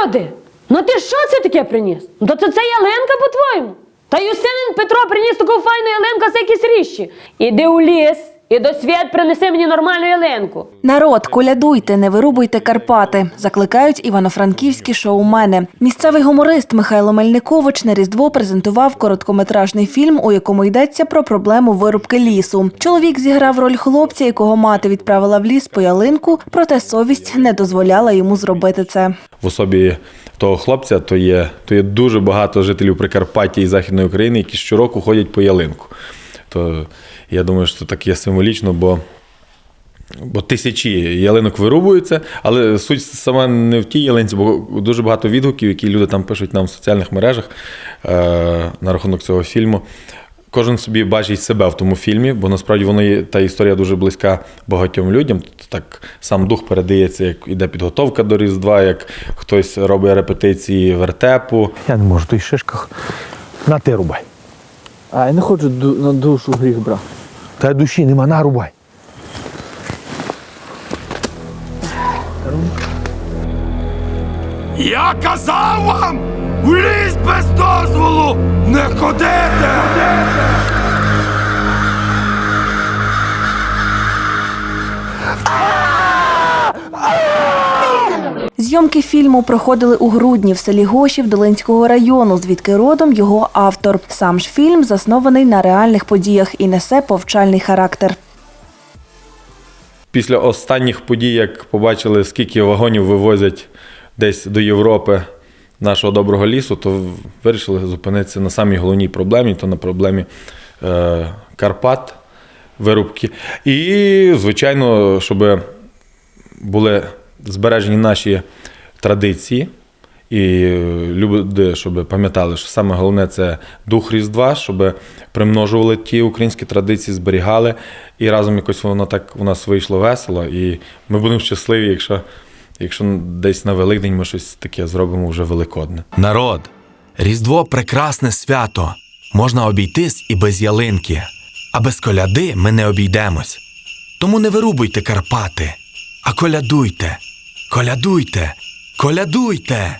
Іроди! Ну ти що це таке приніс? Ну то це, це ялинка, по-твоєму? Та Юстинин Петро приніс таку файну ялинку, це якісь ріщі. Іди у ліс і до свят принеси мені нормальну ялинку. Народ, колядуйте, не вирубуйте Карпати, закликають івано-франківські шоумени. Місцевий гуморист Михайло Мельникович на Різдво презентував короткометражний фільм, у якому йдеться про проблему вирубки лісу. Чоловік зіграв роль хлопця, якого мати відправила в ліс по ялинку, проте совість не дозволяла йому зробити це. в особі того хлопця, то є, то є дуже багато жителів Прикарпаття і Західної України, які щороку ходять по ялинку. То я думаю, що так є символічно, бо, бо тисячі ялинок вирубуються, але суть сама не в тій ялинці, бо дуже багато відгуків, які люди там пишуть нам в соціальних мережах е, на рахунок цього фільму. Кожен собі бачить себе в тому фільмі, бо насправді воно є та історія дуже близька багатьом людям. Так сам дух передається, як іде підготовка до Різдва, як хтось робить репетиції вертепу. Я не можу, той шишках. На ти рубай. А я не хочу на душу гріх брати. Та душі нема, нарубай. Я казав вам ліс без дозволу Зйомки фільму проходили у грудні в селі Гошів Долинського району, звідки родом його автор. Сам ж фільм заснований на реальних подіях і несе повчальний характер. Після останніх подій, як побачили, скільки вагонів вивозять десь до Європи нашого доброго лісу, то вирішили зупинитися на самій головній проблемі, то на проблемі е, Карпат, вирубки. І, звичайно, щоб були збережені наші традиції. І люди, щоб пам'ятали, що саме головне це дух Різдва, щоб примножували ті українські традиції, зберігали. І разом якось воно так у нас вийшло весело. І ми будемо щасливі, якщо, якщо десь на Великдень ми щось таке зробимо вже великодне. Народ, Різдво прекрасне свято. Можна обійтись і без ялинки. А без коляди ми не обійдемось. Тому не вирубуйте Карпати, а колядуйте, колядуйте, колядуйте.